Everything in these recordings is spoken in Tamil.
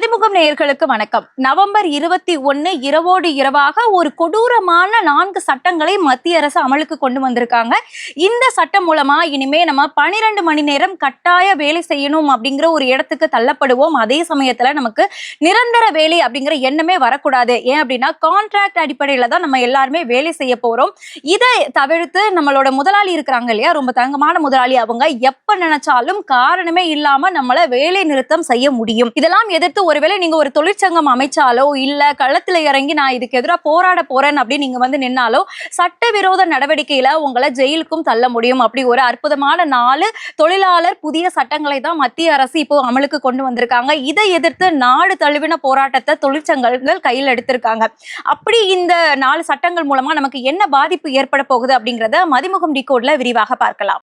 மதிமுகம் நேயர்களுக்கு வணக்கம். நவம்பர் இருபத்தி ஒன்னு இரவோடு இரவாக ஒரு கொடூரமான நான்கு சட்டங்களை மத்திய அரசு அமலுக்கு கொண்டு வந்திருக்காங்க. இந்த சட்டம் மூலமா இனிமே நம்ம பனிரெண்டு மணி நேரம் கட்டாய வேலை செய்யணும் அப்படிங்கிற ஒரு இடத்துக்கு தள்ளப்படுவோம். அதே சமயத்துல நமக்கு நிரந்தர வேலை அப்படிங்கிற எண்ணமே வரக்கூடாது. ஏன் அப்படின்னா கான்ட்ராக்ட் அடிப்படையில தான் நம்ம எல்லாருமே வேலை செய்ய போறோம். இதை தவிர்த்து நம்மளோட முதலாளி இருக்கிறாங்க இல்லையா ரொம்ப தங்கமான முதலாளி அவங்க எப்ப நினைச்சாலும் காரணமே இல்லாம நம்மள வேலை நிறுத்தம் செய்ய முடியும். இதெல்லாம் எதிர்த்து ஒருவேளை நீங்க ஒரு தொழிற்சங்கம் அமைச்சாலோ இல்ல களத்துல இறங்கி நான் இதுக்கு எதிராக போராட போறேன் அப்படின்னு நீங்க வந்து நின்னாலோ சட்டவிரோத நடவடிக்கையில உங்களை ஜெயிலுக்கும் தள்ள முடியும். அப்படி ஒரு அற்புதமான நாலு தொழிலாளர் புதிய சட்டங்களை தான் மத்திய அரசு இப்போ அமலுக்கு கொண்டு வந்திருக்காங்க. இதை எதிர்த்து நாடு தழுவின போராட்டத்தை தொழிற்சங்கங்கள் கையில் எடுத்திருக்காங்க. அப்படி இந்த நாலு சட்டங்கள் மூலமா நமக்கு என்ன பாதிப்பு ஏற்பட போகுது அப்படிங்கறத மதிமுகம் டிகோட்ல விரிவாக பார்க்கலாம்.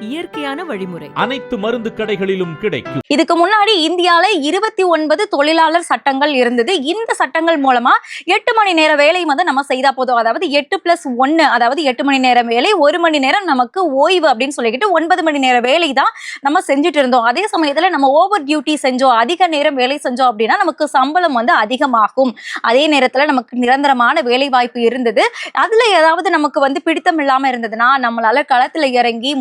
இயற்கையான வழிமுறை. அனைத்து மருந்து கடைகளிலும் கிடைக்கும். இதுக்கு முன்னாடி இந்தியால இருபத்தி ஒன்பது தொழிலாளர் சட்டங்கள் இருந்தது. இந்த சட்டங்கள் மூலமா எட்டு மணி நேர வேலை வந்து நம்ம செய்தா போதும். அதாவது எட்டு பிளஸ் ஒன்னு அதாவது எட்டு மணி நேரம் வேலை ஒரு மணி நேரம் நமக்கு ஓய்வு அப்படின்னு சொல்லிக்கிட்டு ஒன்பது மணி நேர வேலை தான் நம்ம செஞ்சுட்டு இருந்தோம். அதே சமயத்துல நம்ம ஓவர் டியூட்டி செஞ்சோம் அதிக நேரம் வேலை செஞ்சோம் அப்படின்னா நமக்கு சம்பளம் வந்து அதிகமாகும். அதே நேரத்துல நமக்கு நிரந்தரமான வேலை வாய்ப்பு இருந்தது. அதுல ஏதாவது நமக்கு வந்து பிடித்தம் இல்லாம இருந்ததுன்னா நம்மளால களத்துல இறங்கி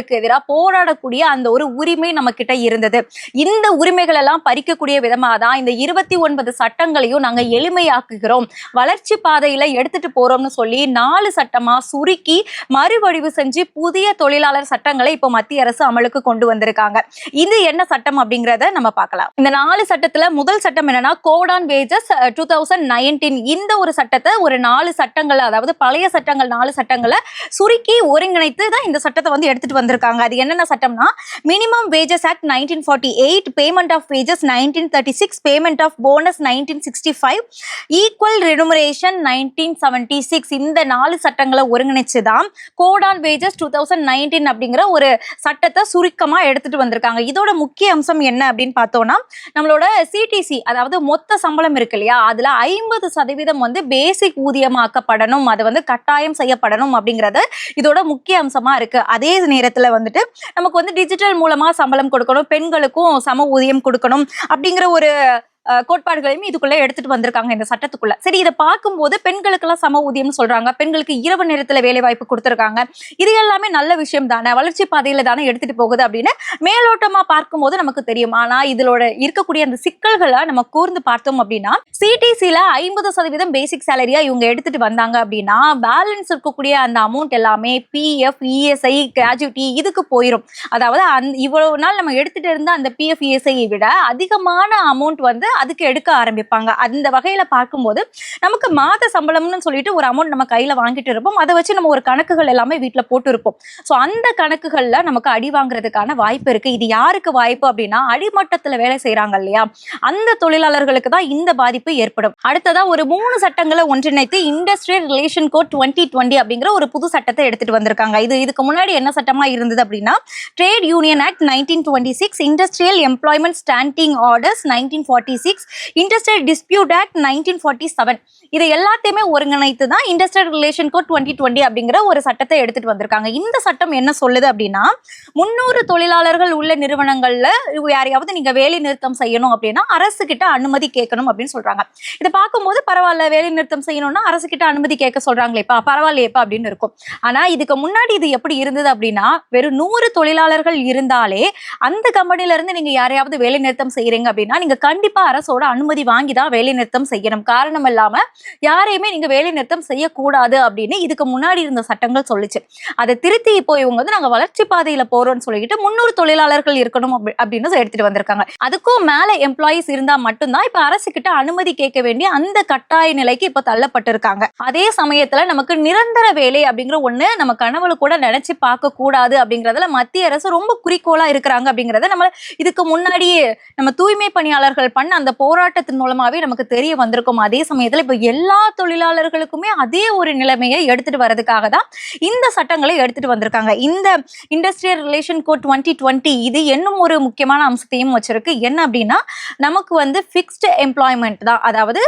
முதலாளிகளுக்கு எதிராக போராடக்கூடிய அந்த ஒரு உரிமை நம்ம கிட்ட இருந்தது. இந்த உரிமைகள் எல்லாம் பறிக்கக்கூடிய விதமாக தான் இந்த இருபத்தி ஒன்பது சட்டங்களையும் நாங்கள் எளிமையாக்குகிறோம். வளர்ச்சி பாதையில எடுத்துட்டு போறோம்னு சொல்லி நாலு சட்டமா சுருக்கி மறுவடிவு செஞ்சு புதிய தொழிலாளர் சட்டங்களை இப்போ மத்திய அரசு அமலுக்கு கொண்டு வந்திருக்காங்க. இது என்ன சட்டம் அப்படிங்கிறத நம்ம பார்க்கலாம். இந்த நாலு சட்டத்துல முதல் சட்டம் என்னன்னா code on wages two thousand nineteen இந்த ஒரு சட்டத்தை ஒரு நாலு சட்டங்கள் அதாவது பழைய சட்டங்கள் நாலு சட்டங்களை சுருக்கி ஒருங்கிணைத்து தான் இந்த சட்டத்தை வந்து எடுத்துட்டு வந்து வந்திருக்காங்க. அது என்னென்ன சட்டம்னா minimum wages act nineteen forty eight payment of wages nineteen thirty six payment of bonus nineteen sixty five equal remuneration nineteen seventy six இந்த நாலு சட்டங்களை ஒருங்கிணைச்சு தான் code on wages two thousand nineteen அப்படிங்கிற ஒரு சட்டத்தை சுருக்கமாக எடுத்துட்டு வந்திருக்காங்க. இதோட முக்கிய அம்சம் என்ன அப்படின்னு பார்த்தோம்னா நம்மளோட சிடிசி அதாவது மொத்த சம்பளம் இருக்கு இல்லையா? அதுல ஐம்பது சதவீதம் வந்து பேசிக் ஊதியமாக்கப்படணும். அது வந்து கட்டாயம் செய்யப்படணும் அப்படிங்கிறது இதோட முக்கிய அம்சமா இருக்கு. அதே நேரத்தில் வந்துட்டு நமக்கு வந்து டிஜிட்டல் மூலமா சம்பளம் கொடுக்கணும் பெண்களுக்கும் சம ஊதியம் கொடுக்கணும் அப்படிங்கிற ஒரு கோட்பாடுகளையும் இதுக்குள்ள எடுத்துட்டு வந்திருக்காங்க இந்த சட்டத்துக்குள்ள. சரி இதை பார்க்கும்போது பெண்களுக்கெல்லாம் சம ஊதியம்னு சொல்றாங்க. பெண்களுக்கு இரவு நேரத்துல வேலை வாய்ப்பு கொடுத்துருக்காங்க. இது எல்லாமே நல்ல விஷயம் தானே? வளர்ச்சி பாதையில தானே எடுத்துட்டு போகுது அப்படின்னு மேலோட்டமா பார்க்கும்போது நமக்கு தெரியும். ஆனா இதோட இருக்கக்கூடிய அந்த சிக்கல்களை நம்ம கூர்ந்து பார்த்தோம் அப்படின்னா சிடிசில ஐம்பது சதவீதம் பேசிக் சேலரியா இவங்க எடுத்துட்டு வந்தாங்க அப்படின்னா பேலன்ஸ் இருக்கக்கூடிய அந்த அமௌண்ட் எல்லாமே பிஎஃப் இஎஸ்ஐ கிராஜுவிட்டி இதுக்கு போயிடும் அதாவது அந் இவ்வளவு நாள் நம்ம எடுத்துட்டு இருந்த அந்த பிஎஃப் இஎஸ்ஐயை விட அதிகமான அமௌண்ட் வந்து அதுக்கு எடுக்க ஆரம்பிப்பாங்க. அந்த வகையில பார்க்கும்போது நமக்கு மாத சம்பளம்னு சொல்லிட்டு ஒரு அமௌண்ட் நம்ம கையில வாங்கிட்டு இருப்போம். அதை வச்சு நம்ம ஒரு கணக்குகள் எல்லாமே வீட்டில் போட்டு இருப்போம் ஸோ அந்த கணக்குகள்ல நமக்கு அடி வாங்குறதுக்கான வாய்ப்பு இருக்கு. இது யாருக்கு வாய்ப்பு அப்படின்னா அடிமட்டத்தில் வேலை செய்கிறாங்க இல்லையா? அந்த தொழிலாளர்களுக்கு தான் இந்த பாதிப்பு ஏற்படும். அடுத்ததா ஒரு மூணு சட்டங்களை ஒன்றிணைத்து industrial relation code twenty twenty அப்படிங்கிற ஒரு புது சட்டத்தை எடுத்துட்டு வந்திருக்காங்க. இது இதுக்கு முன்னாடி என்ன சட்டமா இருந்தது அப்படின்னா trade union act nineteen twenty six industrial employment standing orders nineteen forty six industrial dispute act nineteen forty seven இதை எல்லாத்தையுமே ஒருங்கிணைத்து தான் industrial relation code twenty twenty அப்படிங்கிற ஒரு சட்டத்தை எடுத்துட்டு வந்திருக்காங்க. இந்த சட்டம் என்ன சொல்லுது அப்படின்னா முன்னூறு தொழிலாளர்கள் உள்ள நிறுவனங்கள்ல யாரையாவது நீங்க வேலை நிறுத்தம் செய்யணும் அப்படின்னா அரசு கிட்ட அனுமதி கேட்கணும் அப்படின்னு சொல்றாங்க. இதை பார்க்கும்போது பரவாயில்ல வேலை நிறுத்தம் செய்யணும்னா அரசு கிட்ட அனுமதி கேட்க சொல்றாங்களேப்பா பரவாயில்லையப்பா அப்படின்னு இருக்கும். ஆனா இதுக்கு முன்னாடி இது எப்படி இருந்தது அப்படின்னா வெறும் நூறு தொழிலாளர்கள் இருந்தாலே அந்த கம்பெனில இருந்து நீங்க யாரையாவது வேலை நிறுத்தம் செய்யறீங்க அப்படின்னா நீங்க கண்டிப்பா அரசோட அனுமதி வாங்கி தான் வேலை நிறுத்தம் செய்யணும். காரணம் இல்லாம யாரையுமே நீங்க வேலை நிறுத்தம் செய்யக்கூடாது அப்படின்னு இதுக்கு முன்னாடி இருந்த சட்டங்கள் சொல்லுச்சு. அதை திருத்தி இப்போ இவங்க வந்து நாங்க வளர்ச்சி பாதையில போறோம்னு சொல்லிட்டு முன்னூறு தொழிலாளர்கள் இருக்கணும் அப்படின்னு எடுத்துட்டு வந்திருக்காங்க. அதுக்கும் மேல எம்ப்ளாயிஸ் இருந்தா மட்டும்தான் இப்ப அரசு கிட்ட அனுமதி கேட்க வேண்டிய அந்த கட்டாய நிலைக்கு இப்ப தள்ளப்பட்டிருக்காங்க. அதே சமயத்துல நமக்கு நிரந்தர வேலை அப்படிங்கிற ஒண்ணு நம்ம கனவுல கூட நினைச்சு பார்க்க கூடாது அப்படிங்கறதுல மத்திய அரசு ரொம்ப குறிக்கோளா இருக்கிறாங்க அப்படிங்கறத நம்ம இதுக்கு முன்னாடியே நம்ம தூய்மை பணியாளர்கள் பண்ண அந்த போராட்டத்தின் மூலமாவே நமக்கு தெரிய வந்திருக்கும். அதே சமயத்துல இப்ப எல்லா தொழிலாளர்களுக்குமே அதே ஒரு நிலைமையை எடுத்துட்டு வர்றதுக்காக தான் இந்த சட்டங்களை எடுத்துட்டு வந்திருக்காங்க. இந்த industrial relation code twenty twenty இது இன்னும் ஒரு முக்கியமான அம்சத்தையும் வச்சிருக்கு. என்ன அப்படின்னா நமக்கு வந்து ஃபிக்ஸ்டு எம்ப்ளாய்மெண்ட் தான். அதாவது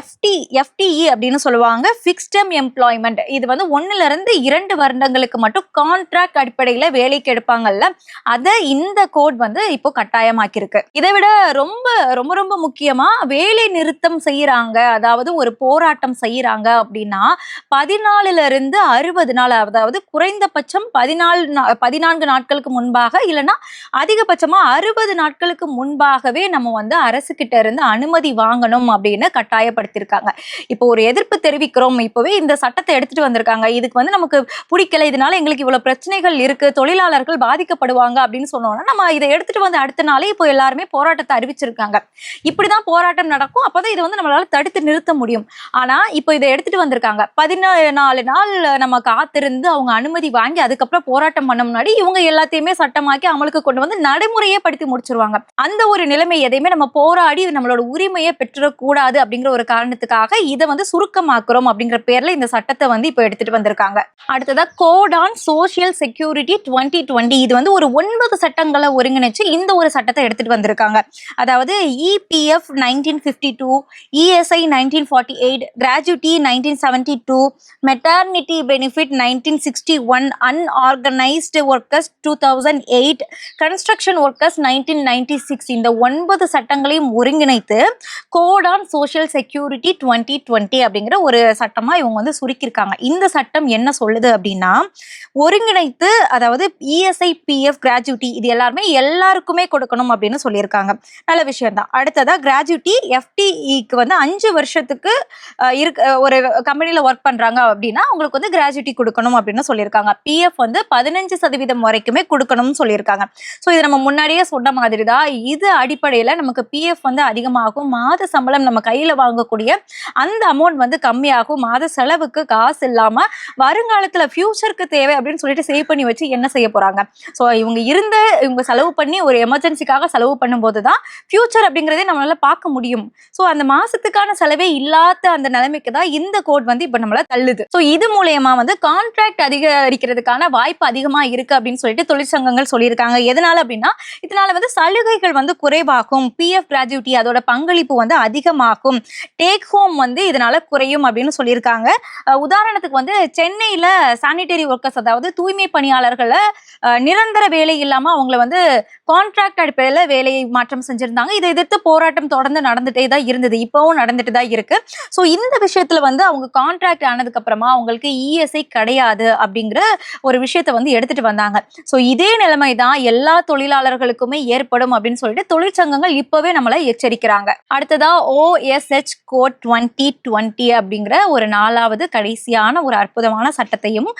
எஃப்டி எஃப்டிஇ அப்படின்னு சொல்லுவாங்க. ஃபிக்ஸ்டம் எம்ப்ளாய்மெண்ட் இது வந்து ஒன்றுலேருந்து இருந்து இரண்டு வருடங்களுக்கு மட்டும் கான்ட்ராக்ட் அடிப்படையில வேலைக்கு எடுப்பாங்கல்ல. அதை இந்த கோட் வந்து இப்போ கட்டாயமாக்கியிருக்கு. இதை விட ரொம்ப ரொம்ப ரொம்ப முக்கியமா வேலை நிறுத்தம் செய்யறாங்க. அதாவது ஒரு போராட்டம் செய்யறாங்க அப்படின்னா பதினாலுல இருந்து அறுபது நாள் அதாவது குறைந்தபட்சம் பதினாலு நா- பதினான்கு நாட்களுக்கு முன்பாக இல்லைன்னா அதிகபட்சமா அறுபது நாட்களுக்கு முன்பாகவே நம்ம வந்து அரசு கிட்ட இருந்து அனுமதி வாங்கணும் அப்படின்னு கட்டாயப்படுத்தியிருக்காங்க. இப்போ ஒரு எதிர்ப்பு தெரிவிக்கிறோம். இப்போவே இந்த சட்டத்தை எடுத்துட்டு வந்திருக்காங்க. இதுக்கு வந்து நமக்கு பிடிக்கல. இதனால எங்களுக்கு இவ்வளவு பிரச்சனைகள் இருக்கு. தொழிலாளர்கள் பாதிக்கப்படுவாங்க அப்படின்னு சொன்னோம்னா நம்ம இதை எடுத்துட்டு வந்து அடுத்த நாளே இப்போ எல்லாருமே போராட்டத்தை அறிவிச்சிருக்காங்க. இப்படிதான் போராட்டம் நடக்கும். அப்பதான் இதை வந்து நம்மளால தடுத்து நிறுத்த முடியும். ஆனா இப்போ இதை எடுத்துட்டு வந்திருக்காங்க. பதினாலு நாள் நம்ம காத்திருந்து அவங்க அனுமதி வாங்கி அதுக்கப்புறம் போராட்டம் பண்ண முன்னாடி இவங்க எல்லாத்தையுமே சட்டமாக்கி அமலுக்கு கொண்டு வந்து நடைமுறையே படுத்தி முடிச்சிருவாங்க. அந்த ஒரு நிலைமை எதையுமே நம்ம போராடி இது நம்மளோட உரிமையை பெற்றுடக்கூடாது அப்படிங்கிற ஒரு காரணத்துக்காக இதை வந்து சுருக்கமாக்குறோம் அப்படிங்கிற பேர்ல இந்த சட்டத்தை வந்து இப்போ எடுத்துட்டு வந்திருக்காங்க. அடுத்ததா code on social security twenty twenty இது வந்து ஒரு ஒன்பது சட்டங்களை ஒருங்கிணைச்சு இந்த ஒரு சட்டத்தை எடுத்துட்டு வந்திருக்காங்க. அதாவது EPF nineteen fifty two ESI nineteen forty eight gratuity nineteen seventy two maternity benefit nineteen sixty one unorganised workers two thousand eight construction workers nineteen ninety six இந்த ஒன்பது சட்டங்களையும் ஒருங்கிணைத்து code on social security twenty twenty அப்படிங்கிற ஒரு சட்டமாக இவங்க வந்து சுருக்கியிருக்காங்க. இந்த சட்டம் என்ன சொல்லுது அப்படின்னா ஒருங்கிணைத்து அதாவது இஎஸ்ஐ பிஎஃப் கிராஜுவிட்டி இது எல்லாருமே எல்லாருக்குமே கொடுக்கணும் அப்படின்னு சொல்லியிருக்காங்க. நல்ல விஷயம் தான் அடுத்ததா கிராஜுவிட்டி எஃப்டிஇக்கு வந்து அஞ்சு வருஷத்துக்கு இருக்க ஒரு கம்பெனியில் ஒர்க் பண்றாங்க அப்படின்னா அவங்களுக்கு வந்து கிராஜுவிட்டி கொடுக்கணும் அப்படின்னு சொல்லியிருக்காங்க. பிஎஃப் வந்து பதினஞ்சு சதவீதம் வரைக்குமே கொடுக்கணும்னு சொல்லியிருக்காங்க. ஸோ இது நம்ம முன்னாடியே சொன்ன மாதிரி தான் இது அடிப்படையில் நமக்கு பிஎஃப் வந்து அதிகமாகும். மாத சம்பளம் நம்ம கையில் வாங்கக்கூடிய அந்த அமௌண்ட் வந்து கம்மியாகும். மாத செலவுக்கு காசு இல்லாமல் வருங்காலத்தில் ஃபியூச்சருக்கு தேவை அப்படின்னு சொல்லிட்டு சேவ் பண்ணி வச்சு என்ன செய்ய போகிறாங்க ஸோ இவங்க இருந்த இவங்க செலவு பண்ணி ஒரு எமர்ஜென்சிக்காக செலவு பண்ணும்போது தான் ஃபியூச்சர் அப்படிங்கிறதே நம்மளால பார்க்க முடியும். ஸோ அந்த மாசத்துக்கான செலவே இல்லாத அந்த நிலைமைக்கு தான் இந்த கோட் வந்து இப்போ நம்மள தள்ளுது. ஸோ இது மூலயமா வந்து கான்ட்ராக்ட் அதிகரிக்கிறதுக்கான வாய்ப்பு அதிகமாக இருக்கு அப்படின்னு சொல்லிட்டு தொழிற்சங்கங்கள் சொல்லியிருக்காங்க. எதனால அப்படின்னா இதனால வந்து சலுகைகள் வந்து குறைவாகும். பிஎஃப் கிராஜுவிட்டி அதோட பங்களிப்பு வந்து அதிகமாகும். டேக் ஹோம் வந்து இதனால குறையும் அப்படின்னு சொல்லியிருக்காங்க. உதாரணத்துக்கு வந்து சென்னையில் சானிட்டரி ஒர்க்கர்ஸ் அதாவது தூய்மை பணியாளர்களை நிரந்தர வேலை இல்லாமல் அவங்கள வந்து கான்ட்ராக்ட் அடிப்படையில் வேலையை மாற்றம் செஞ்சிருந்தாங்க. இதை எதிர்த்து போராட்டம் தொடர்ந்து நடந்துட்டே தான் இருந்தது. இப்போவும் நடந்துட்டு தான் இருக்கு. ஸோ இந்த விஷயத்துல வந்து அவங்க கான்ட்ராக்ட் ஆனதுக்கு அப்புறமா அவங்களுக்கு இஎஸ்ஐ கிடையாது அப்படிங்கிற ஒரு விஷயத்த வந்து எடுத்துட்டு வந்தாங்க. ஸோ இதே நிலைமை தான் எல்லா தொழிலாளர்களுக்குமே ஏற்படும் அப்படின்னு சொல்லிட்டு தொழிற்சங்கங்கள் இப்பவே நம்மளை எச்சரிக்கிறாங்க. அடுத்ததா ஓஎஸ்ஹெச் கோட் டுவெண்ட்டி டுவெண்ட்டி அப்படிங்கிற ஒரு நாலாவது கடைசியான ஒரு அற்புதமான சட்டத்தையும்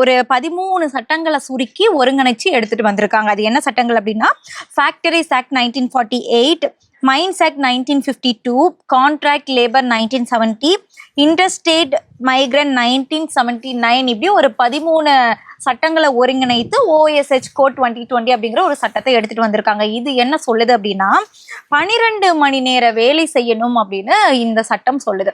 ஒரு பதிமூணு சட்டங்களை சுருக்கி ஒருங்கிணைச்சு எடுத்துட்டு வந்திருக்காங்க. அது என்ன சட்டங்கள் அப்படின்னா factories act nineteen forty eight mines act nineteen fifty two contract labour nineteen seventy interstate migrant nineteen seventy nine இப்படி ஒரு பதிமூணு சட்டங்களை ஒருங்கிணைத்து ஓஎஸ்ஹெச் கோட் டுவெண்ட்டி டுவெண்ட்டி அப்படிங்கிற ஒரு சட்டத்தை எடுத்துட்டு வந்திருக்காங்க. இது என்ன சொல்லுது அப்படின்னா பனிரெண்டு மணி நேர வேலை செய்யணும் அப்படின்னு இந்த சட்டம் சொல்லுது.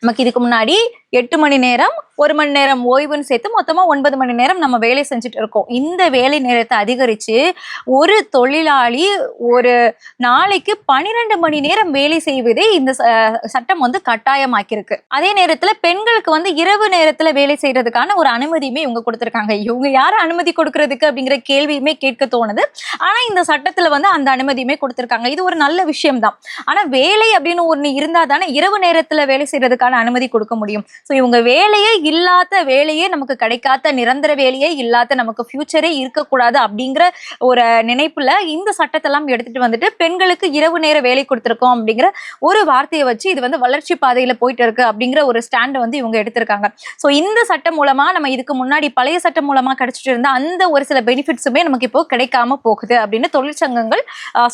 நமக்கு இதுக்கு முன்னாடி எட்டு மணி நேரம் ஒரு மணி நேரம் ஓய்வுன்னு சேர்த்து மொத்தமாக ஒன்பது மணி நேரம் நம்ம வேலை செஞ்சுட்டு இருக்கோம். இந்த வேலை நேரத்தை அதிகரித்து ஒரு தொழிலாளி ஒரு நாளைக்கு பன்னிரெண்டு மணி நேரம் வேலை செய்வதே இந்த ச- சட்டம் வந்து கட்டாயமாக்கியிருக்கு. அதே நேரத்தில் பெண்களுக்கு வந்து இரவு நேரத்தில் வேலை செய்கிறதுக்கான ஒரு அனுமதியுமே இவங்க கொடுத்துருக்காங்க. இவங்க யார் அனுமதி கொடுக்கறதுக்கு அப்படிங்கிற கேள்வியுமே கேட்க தோணுது. ஆனால் இந்த சட்டத்தில் வந்து அந்த அனுமதியுமே கொடுத்துருக்காங்க. இது ஒரு நல்ல விஷயம் தான் ஆனால் வேலை அப்படின்னு ஒன்று இருந்தால் தானே இரவு நேரத்தில் வேலை செய்கிறதுக்கான அனுமதி கொடுக்க முடியும். ஸோ இவங்க வேலையே இல்லாத வேலையே நமக்கு கிடைக்காத நிரந்தர வேலையே இல்லாத நமக்கு ஃபியூச்சரே இருக்கக்கூடாது அப்படிங்கிற ஒரு நினைப்புல இந்த சட்டத்தெல்லாம் எடுத்துட்டு வந்துட்டு பெண்களுக்கு இரவு நேர வேலை கொடுத்துருக்கோம் அப்படிங்கிற ஒரு வார்த்தையை வச்சு இது வந்து வளர்ச்சி பாதையில போயிட்டு இருக்கு அப்படிங்கிற ஒரு ஸ்டாண்டை வந்து இவங்க எடுத்திருக்காங்க. ஸோ இந்த சட்டம் மூலமா நம்ம இதுக்கு முன்னாடி பழைய சட்டம் மூலமா கிடைச்சிட்டு இருந்த அந்த ஒரு சில பெனிஃபிட்ஸுமே நமக்கு இப்போ கிடைக்காம போகுது அப்படின்னு தொழிற்சங்கங்கள்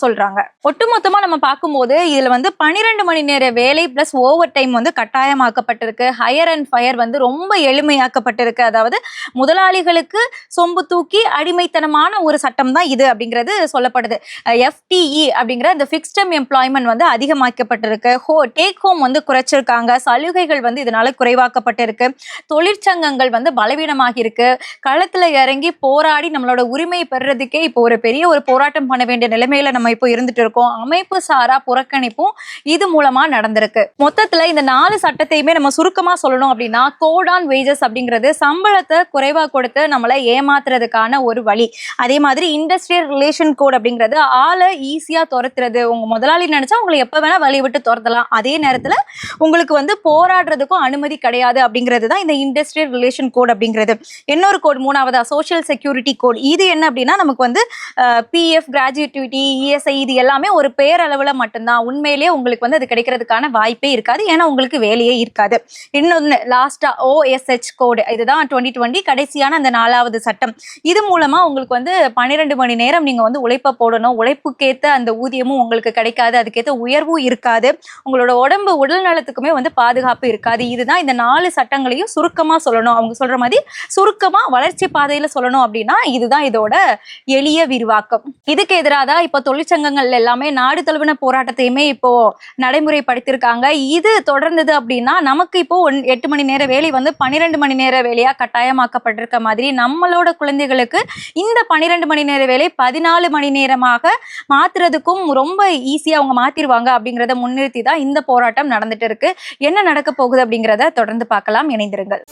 சொல்றாங்க. ஒட்டுமொத்தமா நம்ம பார்க்கும்போது இதுல வந்து பன்னிரெண்டு மணி நேர வேலை பிளஸ் ஓவர் டைம் வந்து கட்டாயமாக்கப்பட்டிருக்கு. ஹையர் அண்ட் ஃபயர் வந்து ரொம்ப எளிமையாக்கப்பட்டிருக்கு. அதாவது முதலாளிகளுக்கு சொம்பு தூக்கி அடிமைத்தனமான ஒரு சட்டம் தான் இது அப்படிங்கிறது சொல்லப்படுது. எஃப்டிஇ அப்படிங்கிற இந்த ஃபிக்ஸ்டம் எம்ப்ளாய்மெண்ட் வந்து அதிகமாக்கப்பட்டிருக்கு. ஹோ டேக் ஹோம் வந்து குறைச்சிருக்காங்க. சலுகைகள் வந்து இதனால குறைவாக்கப்பட்டிருக்கு. தொழிற்சங்கங்கள் வந்து பலவீனமாகி இருக்கு களத்துல இறங்கி போராடி நம்மளோட உரிமை பெறுறதுக்கே இப்போ ஒரு பெரிய ஒரு போராட்டம் பண்ண வேண்டிய நிலைமையில நம்ம இப்போ இருந்துட்டு இருக்கோம். அமைப்பு சாரா புறக்கணிப்பும் இது மூலமா நடந்திருக்கு. மொத்தத்துல இந்த நாலு சட்டத்தையுமே நம்ம சுருக்கமா சொல்லணும் அப்படின்னா கோட் ஆன் வேஜஸ் அப்படிங்கிறது சம்பளத்தை குறைவாக கொடுத்து நம்மளை ஏமாத்துறதுக்கான ஒரு வழி. அதே மாதிரி இண்டஸ்ட்ரியல் ரிலேஷன் கோட் அப்படிங்கிறது ஆளை ஈஸியாக துரத்துறது. உங்க முதலாளி நினச்சா உங்களை எப்போ வேணால் வழி விட்டு துரத்தலாம். அதே நேரத்தில் உங்களுக்கு வந்து போராடுறதுக்கும் அனுமதி கிடையாது அப்படிங்கிறது தான் இந்த இண்டஸ்ட்ரியல் ரிலேஷன் கோட் அப்படிங்கிறது. இன்னொரு கோட் மூணாவதா சோஷியல் செக்யூரிட்டி கோட் இது என்ன அப்படின்னா நமக்கு வந்து பிஎஃப் கிராஜுவேட்டிவிட்டி இஎஸ்ஐ இது எல்லாமே ஒரு பேரளவில் மட்டும்தான். உண்மையிலேயே உங்களுக்கு வந்து அது கிடைக்கிறதுக்கான வாய்ப்பே இருக்காது. ஏன்னா உங்களுக்கு வேலையே இருக்காது. இன்னொன்று லாஸ்டா ஓஎஸ்ஹெச் கோடு இதுதான் டுவெண்ட்டி டுவெண்ட்டி கடைசியான அந்த நாலாவது சட்டம். இது மூலமா உங்களுக்கு வந்து பன்னிரெண்டு மணி நேரம் நீங்க வந்து உழைப்ப போடணும். உழைப்புக்கேத்த அந்த ஊதியமும் உங்களுக்கு கிடைக்காது. அதுக்கேத்த உயர்வும் இருக்காது. உங்களோட உடம்பு உடல் நலத்துக்குமே வந்து பாதுகாப்பு இருக்காது. இதுதான் இந்த நாலு சட்டங்களையும் சுருக்கமா சொல்லணும். அவங்க சொல்ற மாதிரி சுருக்கமா வளர்ச்சி பாதையில சொல்லணும் அப்படின்னா இதுதான் இதோட எளிய விரிவாக்கம். இதுக்கு எதிராக தான் இப்போ தொழிற்சங்கங்கள் எல்லாமே நாடு தழுவின போராட்டத்தையுமே இப்போ நடைமுறைப்படுத்தியிருக்காங்க. இது தொடர்ந்தது அப்படின்னா நமக்கு இப்போ ஒன் எட்டு மணி நேர வேலை வந்து பன்னிரெண்டு மணி நேர வேலையா கட்டாயமாக்கப்பட்டிருக்க மாதிரி நம்மளோட குழந்தைகளுக்கு இந்த பன்னிரெண்டு மணி நேர வேலை பதினாலு மணி நேரமாக மாத்துறதுக்கும் ரொம்ப ஈஸியா அவங்க மாத்திருவாங்க அப்படிங்கறத முன்னிறுத்தி தான் இந்த போராட்டம் நடந்துட்டு இருக்கு. என்ன நடக்க போகுது அப்படிங்கறத தொடர்ந்து பார்க்கலாம். இணைந்திருங்கள்.